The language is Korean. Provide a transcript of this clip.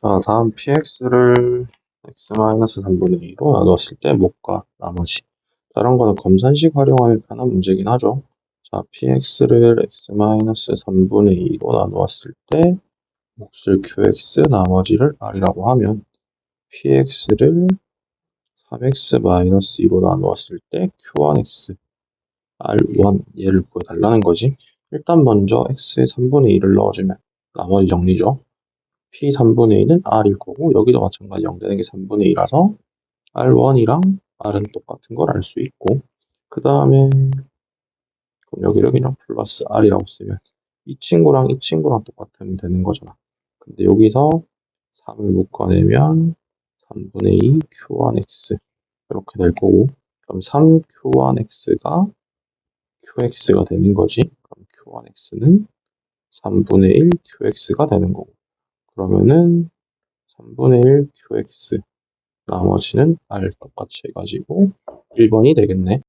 자, 다음 px를 x-3분의 2로 나눴을 때 목과 나머지. 자, 이런 거는 검산식 활용하면 편한 문제긴 하죠. 자, px를 x-3분의 2로 나누었을 때 몫을 qx, 나머지를 r이라고 하면 px를 3x-2로 나누었을 때 q1x, r1 얘를 구해달라는 거지. 일단 먼저 x의 3분의 2를 넣어주면 나머지 정리죠. P 3분의 2는 r일 거고 여기도 마찬가지 0 되는 게 3분의 2라서 r1이랑 r은 똑같은 걸 알 수 있고 그 다음에 그럼 여기를 그냥 플러스 r이라고 쓰면 이 친구랑 이 친구랑 똑같으면 되는 거잖아. 근데 여기서 3을 묶어내면 3분의 2 q1x 이렇게 될 거고 그럼 3 q1x가 qx가 되는 거지. 그럼 q1x는 3분의 1 qx가 되는 거고 그러면은 3분의 1 qx 나머지는 r 똑같이 해가지고 1번이 되겠네.